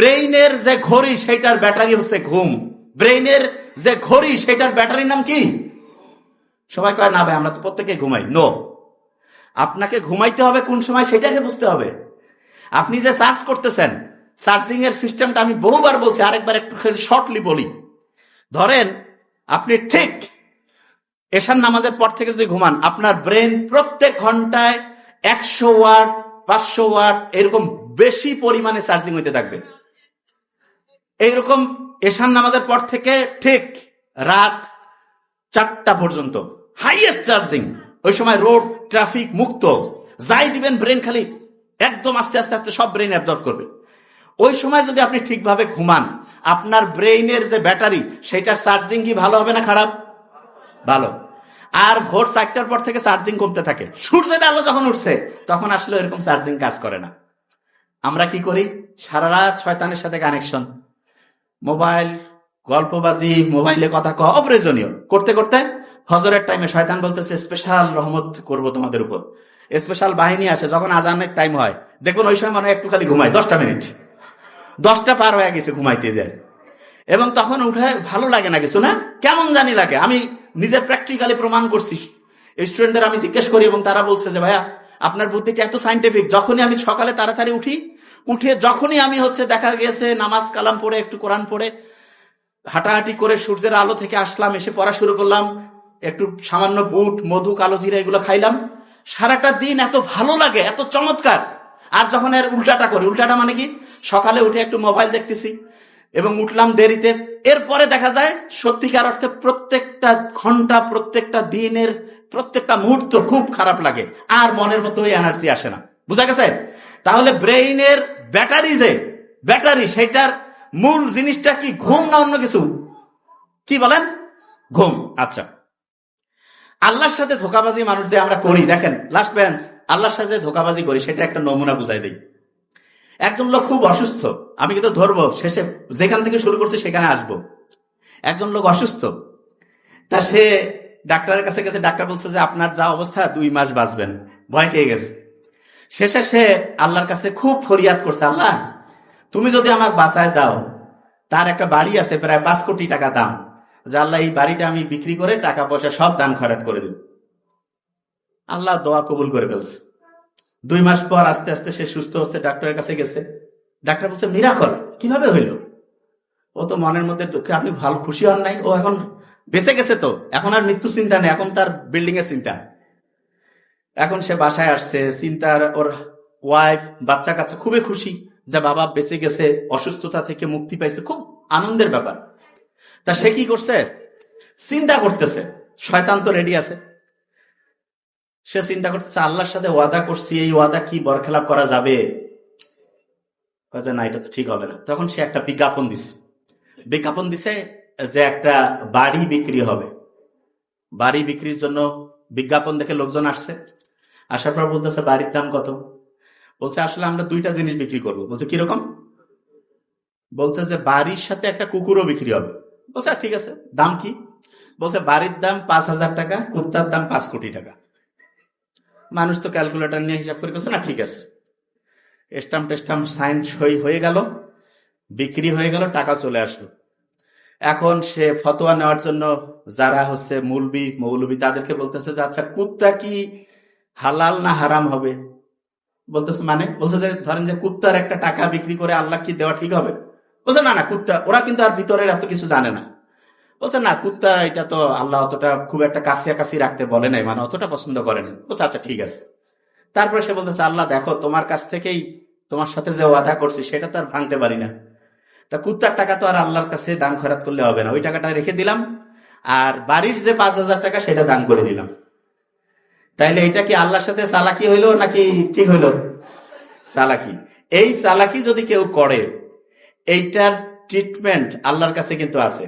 ব্রেইনের যে ঘড়ি সেটার ব্যাটারি হচ্ছে ঘুম। ব্রেইনের যে ঘড়ি সেটার ব্যাটারির নাম কি? সবাই কয়, না ভাই, আমরা তো প্রত্যেকে ঘুমাই। নো আপনাকে ঘুমাইতে হবে কোন সময় সেটাকে বুঝতে হবে। আপনি যে সার্চ করতেছেন সার্চিং এর সিস্টেমটা আমি বহুবার বলছি, আরেকবার একটু শর্টলি বলি। ধরেন, আপনি ঠিক এশার নামাজের পর থেকে যদি ঘুমান, আপনার ব্রেন প্রত্যেক ঘন্টায় একশো ওয়াট, পাঁচশো ওয়াট, এরকম বেশি পরিমাণে চার্জিং হইতে থাকবে। এইরকম এশান নামাজের পর থেকে ঠিক রাত চারটা পর্যন্ত হাইয়েস্ট চার্জিং ওই সময় রোড ট্রাফিক মুক্ত। যাই দিবেন ব্রেন খালি একদম আস্তে আস্তে আস্তে সব ব্রেন অ্যাবজর্ব করবে। ওই সময় যদি আপনি ঠিকভাবে ঘুমান, আপনার ব্রেইনের যে ব্যাটারি, সেটার চার্জিং কি ভালো হবে না খারাপ? ভালো। আর ভোর চারটার পর থেকে চার্জিং কমতে থাকে। সূর্যের আলো যখন উঠছে, তখন আসলে এরকম চার্জিং কাজ করে না। আমরা কি করি? সারা রাত শয়তানের সাথে কানেকশন মোবাইল, গল্পবাজি, মোবাইলে কথা কওয়া অপ্রয়োজনীয়। করতে করতে হজরের টাইমে শয়তান বলতেছে, স্পেশাল রহমত করব তোমাদের উপর। স্পেশাল বাহিনী আসে, যখন আজানের টাইম হয় দেখুন ওই সময় মনে হয় একটু খালি ঘুমায়, দশটা মিনিট দশটা পার হয়ে গেছে ঘুমাইতে যায় এবং তখন উঠে ভালো লাগে না কিছু, না? কেমন জানি লাগে। আমি নিজে প্র্যাকটিক্যালি প্রমাণ করছি। স্টুডেন্টদের আমি জিজ্ঞেস করি এবং তারা বলছে যে, ভাইয়া, আপনার বুদ্ধিটা এত সাইন্টিফিক যখনই আমি সকালে তাড়াতাড়ি উঠি উঠে যখনই আমি হচ্ছে দেখা গেছে, নামাজ কালাম পড়ে, একটু কোরআন পড়ে, হাঁটাহাঁটি করে সূর্যের আলো থেকে আসলাম, এসে পড়া শুরু করলাম, একটু সামান্য বুট, মধু, কালো জিরা এগুলো খাইলাম। সারাটা দিন এত ভালো লাগে, এত চমৎকার। আর যখন এর উল্টাটা করি, উল্টাটা মানে কি? সকালে উঠে একটু মোবাইল দেখতেছি এবং উঠলাম দেরিতে। এরপরে দেখা যায়, সত্যিকার অর্থে প্রত্যেকটা ঘণ্টা, প্রত্যেকটা দিনের, প্রত্যেকটা মুহূর্ত খুব খারাপ লাগে। আর মনের মতো এনার্জি আসে না। বুঝা গেছে? তাহলে ব্রেইনের ব্যাটারি যে, ব্যাটারি সেটার মূল জিনিসটা কি, ঘুম না অন্য কিছু? কি বলেন? ঘুম আচ্ছা। আল্লাহর সাথে ধোকাবাজি মানুষ যে আমরা করি, দেখেন লাস্ট বেঞ্চ আল্লাহর সাথে ধোকাবাজি করি, সেটা একটা নমুনা বুঝাই দিই। একজন লোক খুব অসুস্থ, আমি কিন্তু ধরবো, শেষে যেখান থেকে শুরু করছে সেখানে আসব। একজন লোক অসুস্থ, তা সে ডাক্তারের কাছে গেছে, ডাক্তার বলছে যে আপনার যা অবস্থা, দুই মাস বাঁচবেন, ভয় পেয়ে গেছে। শেষে সে আল্লাহর কাছে খুব ফরিয়াদ করছে, আল্লাহ, তুমি যদি আমাকে বাঁচায় দাও, তার একটা বাড়ি আছে, প্রায় পাঁচ কোটি টাকা দাম। যে আল্লাহ, এই বাড়িটা আমি বিক্রি করে টাকা পয়সা সব দান খরচ করে দেব। আল্লাহ দোয়া কবুল করে ফেলছে। দুই মাস পর আস্তে আস্তে সে সুস্থ হচ্ছে, ডাক্তারের কাছে গেছে। ডাক্তার বলছে, মিরাকল, কীভাবে হইল? ও তো মনের মধ্যে দুঃখে, আপনি ভালো খুশি হন নাই, ও এখন বেঁচে গেছে তো, এখন আর মৃত্যু চিন্তা নেই, এখন তার বিল্ডিং এর চিন্তা। এখন সে বাসায় আসছে, চিন্তার ওর ওয়াইফ বাচ্চা কাচ্চা খুবই খুশি। যে বাবা বেঁচে গেছে, অসুস্থতা থেকে মুক্তি পাইছে, খুব আনন্দের ব্যাপার। তা সে কি করছে? চিন্তা করতেছে। শয়তান তো রেডি আছে। সে চিন্তা করতেছে, আল্লাহর সাথে ওয়াদা করছি, এই ওয়াদা কি বরখেলাপ করা যাবে? না, এটা তো ঠিক হবে না। তখন সে একটা বিজ্ঞাপন দিছে। বিজ্ঞাপন দিছে যে একটা বাড়ি বিক্রি হবে। বাড়ি বিক্রির জন্য বিজ্ঞাপন দেখে লোকজন আসছে। আসার পর বলতেছে বাড়ির দাম কত? বলছে আসলে আমরা দুইটা জিনিস বিক্রি করব। বলছে কীরকম? বলছে যে বাড়ির সাথে একটা কুকুরও বিক্রি হবে। বলছে "আচ্ছা, ঠিক আছে। দাম কি? বলছে বাড়ির দাম পাঁচ হাজার টাকা কুত্তার দাম পাঁচ কোটি টাকা। মানুষ তো ক্যালকুলেটর নিয়ে হিসাব করে না ঠিক আছে। স্টাম্প টেস্টাম্প সাইন সই হয়ে গেল বিক্রি হয়ে গেল টাকা চলে আসলো। এখন সে ফতোয়া নেওয়ার জন্য যারা হচ্ছে মৌলবি মৌলবি তাদেরকে বলতেছে যে আচ্ছা কুত্তা কি হালাল না হারাম হবে? বলতেছে মানে? বলছে যে, ধরেন যে কুত্তার একটা টাকা বিক্রি করে আল্লাহ কি দেওয়া ঠিক হবে? বলছে, না না, কুত্তা, ওরা কিন্তু আর ভিতরের এত কিছু জানে না। বলছে, না, কুত্তা, এটা তো আল্লাহ অতটা খুব একটা কাছিয়াকাছি রাখতে বলে নাই মানে অতটা পছন্দ করেনি বলছে আচ্ছা ঠিক আছে। তারপরে সে বলতেছে, আল্লাহ, দেখো, তোমার কাছ থেকেই তোমার সাথে যে ওয়াদা করছি, সেটা তো আর ভাঙতে পারি না। তা কুত্তার টাকা তো আর আল্লাহর কাছে দান খরাত করলে হবে না। ওই টাকাটা রেখে দিলাম, আর বাড়ির যে পাঁচ হাজার টাকা, সেটা দান করে দিলাম। তাইলে এটা কি আল্লাহর সাথে চালাকি হইল নাকি ঠিক হইল? চালাকি। এই চালাকি যদি কেউ করে, এইটার ট্রিটমেন্ট আল্লাহর কাছে কিন্তু আছে।